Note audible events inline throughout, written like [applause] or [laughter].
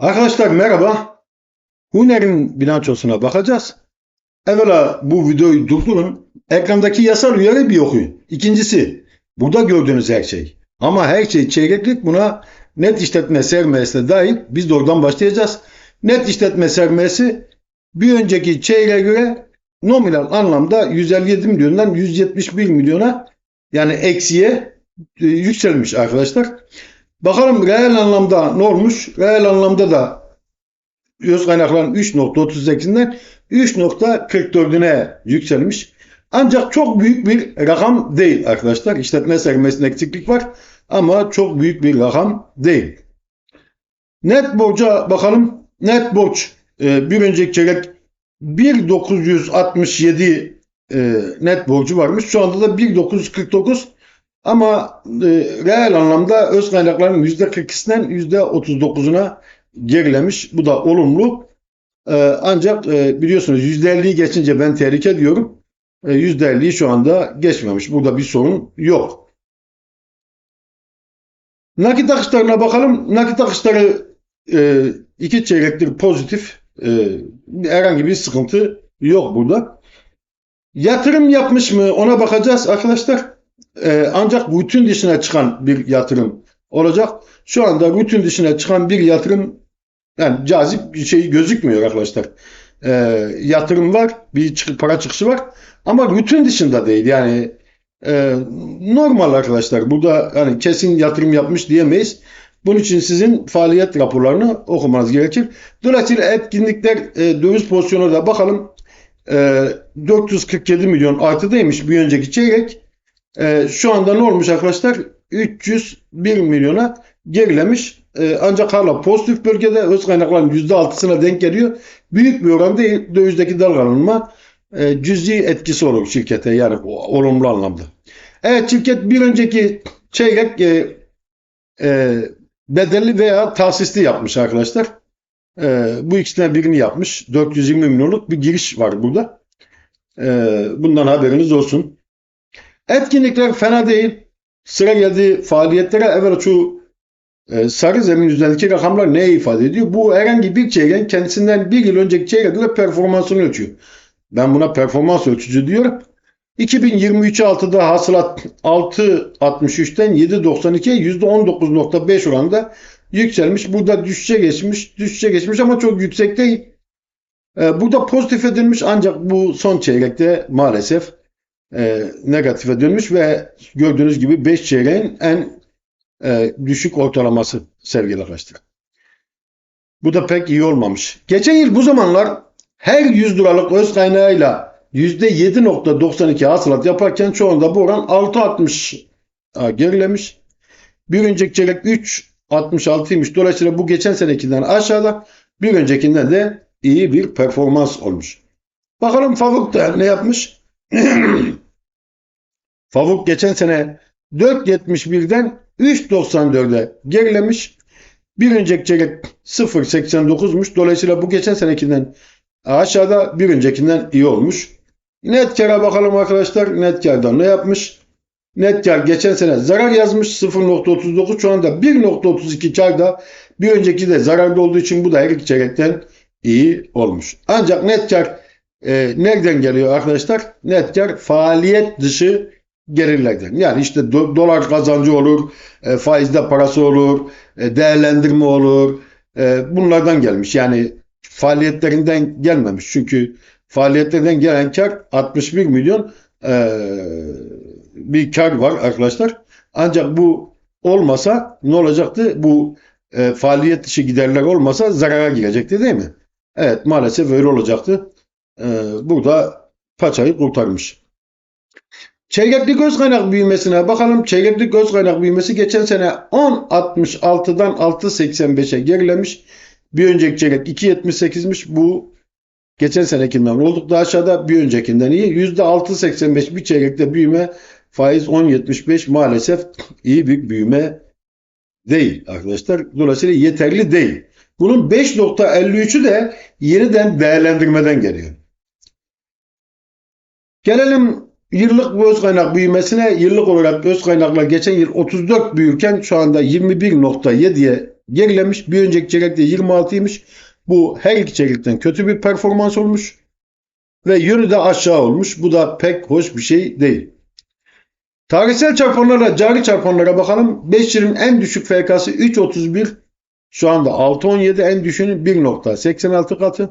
Arkadaşlar merhaba. Huner'in bilançosuna bakacağız. Evvela bu videoyu durdurun. Ekrandaki yasal uyarı bir okuyun. İkincisi, burada gördüğünüz her şey. Ama her şey çeyreklik buna net işletme sermayesine dahil biz de oradan başlayacağız. Net işletme sermayesi bir önceki çeyreğe göre nominal anlamda 157 milyondan 171 milyona yani eksiye e, yükselmiş arkadaşlar. Bakalım reel anlamda ne olmuş? Reel anlamda da öz kaynakların 3.38'inden 3.44'üne yükselmiş. Ancak çok büyük bir rakam değil arkadaşlar. İşletme sermayesinde eksiklik var ama çok büyük bir rakam değil. Net borca bakalım. Net borç e, bir önceki çeyrek 1.967 e, net borcu varmış. Şu anda da 1.949 ama e, reel anlamda öz kaynakların %42'sinden %39'una gerilemiş. Bu da olumlu. E, ancak e, biliyorsunuz %50'yi geçince ben tehlike diyorum. E, %50'yi şu anda geçmemiş. Burada bir sorun yok. Nakit akışlarına bakalım. Nakit akışları e, iki çeyrektir pozitif. E, herhangi bir sıkıntı yok burada. Yatırım yapmış mı ona bakacağız arkadaşlar. Ee, ancak rutin dışına çıkan bir yatırım olacak. Şu anda rutin dışına çıkan bir yatırım yani cazip bir şey gözükmüyor arkadaşlar. Ee, yatırım var, bir çık- para çıkışı var ama rutin dışında değil. Yani e, normal arkadaşlar. Burada hani kesin yatırım yapmış diyemeyiz. Bunun için sizin faaliyet raporlarını okumanız gerekir. Dolayısıyla etkinlikler e, döviz pozisyonu da bakalım. E, 447 milyon artıdaymış bir önceki çeyrek. Ee, şu anda ne olmuş arkadaşlar? 301 milyona gerilemiş. Ee, ancak hala pozitif bölgede öz kaynakların %6'sına denk geliyor. Büyük bir oran değil. Dövizdeki dalgalanma e, cüzi etkisi olur şirkete yani olumlu anlamda. Evet şirket bir önceki çeyrek e, e, bedelli veya tahsisli yapmış arkadaşlar. E, bu ikisinden birini yapmış. 420 milyonluk bir giriş var burada. E, bundan haberiniz olsun. Etkinlikler fena değil. Sıra geldi faaliyetlere. Evvela şu e, sarı zemin üzerindeki rakamlar ne ifade ediyor? Bu herhangi bir çeyreğin kendisinden bir yıl önceki çeyreğe göre performansını ölçüyor. Ben buna performans ölçücü diyorum. 2023 altıda hasılat 6.63'ten 7.92'ye %19.5 oranında yükselmiş. Burada düşüşe geçmiş. Düşüşe geçmiş ama çok yüksek değil. E, burada pozitif edilmiş ancak bu son çeyrekte maalesef e, negatife dönmüş ve gördüğünüz gibi 5 çeyreğin en e, düşük ortalaması sevgili arkadaşlar. Bu da pek iyi olmamış. Geçen yıl bu zamanlar her 100 liralık öz kaynağıyla %7.92 hasılat yaparken anda bu oran 6.60 a, gerilemiş. Bir önceki çeyrek 3.66'ymış. Dolayısıyla bu geçen senekinden aşağıda bir öncekinden de iyi bir performans olmuş. Bakalım Favuk da ne yapmış? [clears throat] Favuk geçen sene 4.71'den 3.94'e gerilemiş. Bir önceki çeyrek 0.89'muş. Dolayısıyla bu geçen senekinden aşağıda bir öncekinden iyi olmuş. Net kara bakalım arkadaşlar. Net karda ne yapmış? Net kar geçen sene zarar yazmış 0.39 şu anda 1.32 karda bir önceki de zararda olduğu için bu da her iki çeyrekten iyi olmuş. Ancak net kar e, nereden geliyor arkadaşlar? Net kar faaliyet dışı gelirlerden. Yani işte do- dolar kazancı olur, e, faizde parası olur, e, değerlendirme olur. E, bunlardan gelmiş. Yani faaliyetlerinden gelmemiş. Çünkü faaliyetlerden gelen kar 61 milyon e, bir kar var arkadaşlar. Ancak bu olmasa ne olacaktı? Bu e, faaliyet dışı giderler olmasa zarara girecekti değil mi? Evet maalesef öyle olacaktı. E, burada paçayı kurtarmış. Çeyreklik öz kaynak büyümesine bakalım. Çeyreklik öz kaynak büyümesi geçen sene 10.66'dan 6.85'e gerilemiş. Bir önceki çeyrek 2.78'miş. Bu geçen senekinden olduk da aşağıda bir öncekinden iyi. %6.85 bir çeyrekte büyüme faiz 10.75 maalesef iyi bir büyüme değil arkadaşlar. Dolayısıyla yeterli değil. Bunun 5.53'ü de yeniden değerlendirmeden geliyor. Gelelim yıllık öz kaynak büyümesine. Yıllık olarak öz kaynaklar geçen yıl 34 büyürken şu anda 21.7'ye gerilemiş. Bir önceki çeyrekte 26'ymış. Bu her iki çeyrekten kötü bir performans olmuş. Ve yönü de aşağı olmuş. Bu da pek hoş bir şey değil. Tarihsel çarpanlara, cari çarpanlara bakalım. 5 yılın en düşük FK'sı 3.31. Şu anda 6.17 en düşüğünü 1.86 katı.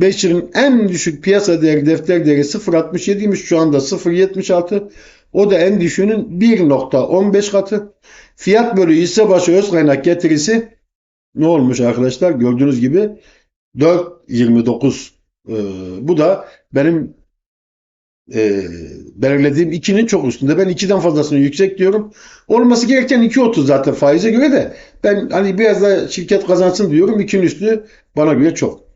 5 yılın en düşük piyasa değeri defter değeri 0.67'ymiş. Şu anda 0.76. O da en düşüğünün 1.15 katı. Fiyat bölü hisse başı öz kaynak getirisi ne olmuş arkadaşlar? Gördüğünüz gibi 4.29. Ee, bu da benim e, belirlediğim 2'nin çok üstünde. Ben 2'den fazlasını yüksek diyorum. Olması gereken 2.30 zaten faize göre de ben hani biraz da şirket kazansın diyorum. 2'nin üstü bana göre çok.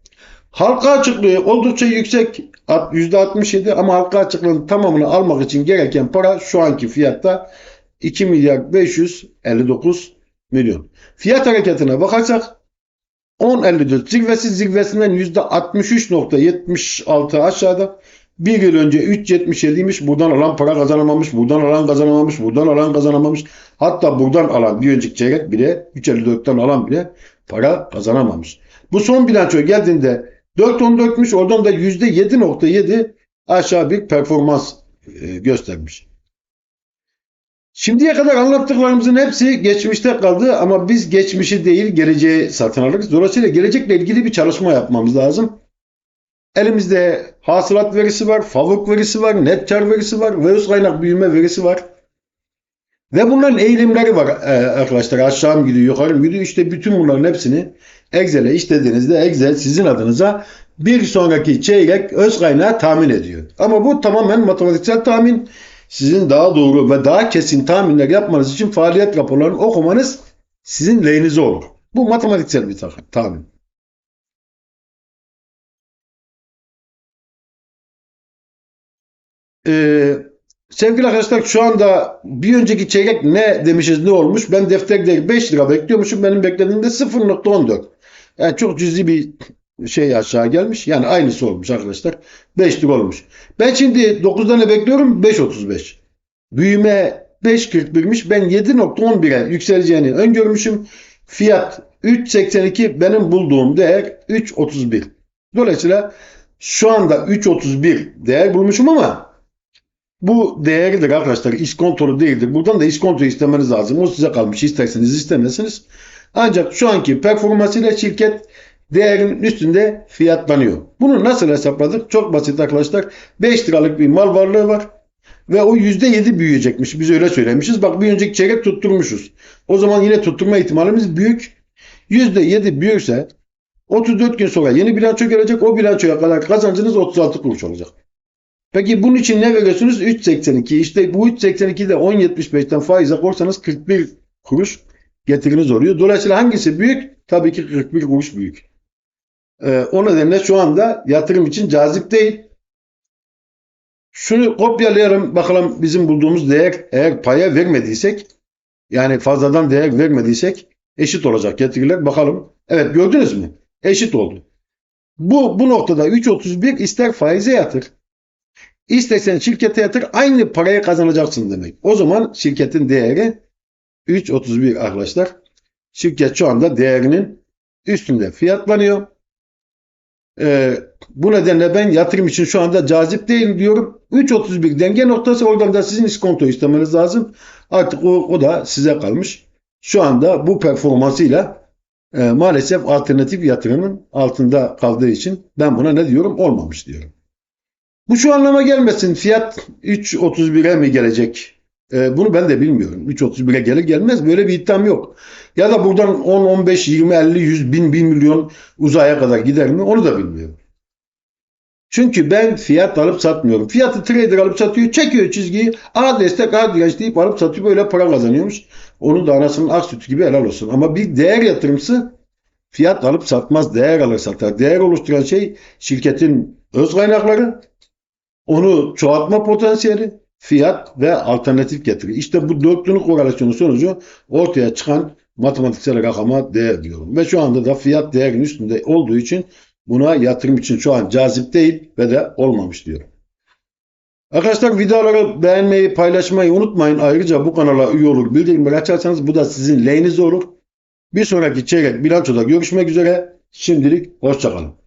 Halka açıklığı oldukça yüksek %67 ama halka açıklığının tamamını almak için gereken para şu anki fiyatta 2 milyar 559 milyon. Fiyat hareketine bakarsak 10.54 zirvesi zirvesinden %63.76 aşağıda. Bir yıl önce 3.77'ymiş. Buradan alan para kazanamamış. Buradan alan kazanamamış. Buradan alan kazanamamış. Hatta buradan alan bir önceki çeyrek bile 3.54'ten alan bile para kazanamamış. Bu son bilanço geldiğinde 4.14'müş. Oradan da %7.7 aşağı bir performans e, göstermiş. Şimdiye kadar anlattıklarımızın hepsi geçmişte kaldı ama biz geçmişi değil geleceği satın alırız. Dolayısıyla gelecekle ilgili bir çalışma yapmamız lazım. Elimizde hasılat verisi var, favuk verisi var, net kar verisi var ve kaynak büyüme verisi var. Ve bunların eğilimleri var e, arkadaşlar. Aşağı mı gidiyor, yukarı mı gidiyor? İşte bütün bunların hepsini Excel'e işlediğinizde Excel sizin adınıza bir sonraki çeyrek öz kaynağı tahmin ediyor. Ama bu tamamen matematiksel tahmin. Sizin daha doğru ve daha kesin tahminler yapmanız için faaliyet raporlarını okumanız sizin lehinize olur. Bu matematiksel bir tahmin. Ee, sevgili arkadaşlar şu anda bir önceki çeyrek ne demişiz ne olmuş? Ben defter değeri 5 lira bekliyormuşum. Benim beklediğimde 0.14. Yani çok cüzi bir şey aşağı gelmiş. Yani aynısı olmuş arkadaşlar. 5 lira olmuş. Ben şimdi 9'da ne bekliyorum? 5.35. Büyüme 5.41'miş. Ben 7.11'e yükseleceğini öngörmüşüm. Fiyat 3.82 benim bulduğum değer 3.31. Dolayısıyla şu anda 3.31 değer bulmuşum ama bu değerlidir arkadaşlar. İskontolu değildir. Buradan da iskonto istemeniz lazım. O size kalmış. İsterseniz istemezsiniz. Ancak şu anki performansıyla şirket değerin üstünde fiyatlanıyor. Bunu nasıl hesapladık? Çok basit arkadaşlar. 5 liralık bir mal varlığı var. Ve o %7 büyüyecekmiş. Biz öyle söylemişiz. Bak bir önceki çeyrek tutturmuşuz. O zaman yine tutturma ihtimalimiz büyük. %7 büyürse 34 gün sonra yeni bilanço gelecek. O bilançoya kadar kazancınız 36 kuruş olacak. Peki bunun için ne veriyorsunuz? 3.82. İşte bu 3.82'de de 10.75'ten faize korsanız 41 kuruş getiriniz oluyor. Dolayısıyla hangisi büyük? Tabii ki 41 kuruş büyük. Ee, o nedenle şu anda yatırım için cazip değil. Şunu kopyalayalım bakalım bizim bulduğumuz değer eğer paya vermediysek yani fazladan değer vermediysek eşit olacak getiriler. Bakalım. Evet gördünüz mü? Eşit oldu. Bu, bu noktada 3.31 ister faize yatır İstersen şirkete yatır aynı parayı kazanacaksın demek. O zaman şirketin değeri 3.31 arkadaşlar. Şirket şu anda değerinin üstünde fiyatlanıyor. Ee, bu nedenle ben yatırım için şu anda cazip değil diyorum. 3.31 denge noktası oradan da sizin iskonto istemeniz lazım. Artık o, o da size kalmış. Şu anda bu performansıyla e, maalesef alternatif yatırımın altında kaldığı için ben buna ne diyorum? Olmamış diyorum. Bu şu anlama gelmesin. Fiyat 3.31'e mi gelecek? Ee, bunu ben de bilmiyorum. 3.31'e gelir gelmez böyle bir iddiam yok. Ya da buradan 10, 15, 20, 50, 100, 1000, 1000 milyon uzaya kadar gider mi? Onu da bilmiyorum. Çünkü ben fiyat alıp satmıyorum. Fiyatı trader alıp satıyor, çekiyor çizgiyi. A destek, A direnç deyip alıp satıyor. Böyle para kazanıyormuş. Onu da anasının ak sütü gibi helal olsun. Ama bir değer yatırımcısı fiyat alıp satmaz, değer alır satar. Değer oluşturan şey şirketin öz kaynakları, onu çoğaltma potansiyeli, fiyat ve alternatif getiri. İşte bu dörtlünün korelasyonu sonucu ortaya çıkan matematiksel rakama değer diyorum. Ve şu anda da fiyat değerin üstünde olduğu için buna yatırım için şu an cazip değil ve de olmamış diyorum. Arkadaşlar videoları beğenmeyi, paylaşmayı unutmayın. Ayrıca bu kanala üye olur, bildirimleri açarsanız bu da sizin lehinize olur. Bir sonraki çeyrek bilançoda görüşmek üzere. Şimdilik hoşçakalın.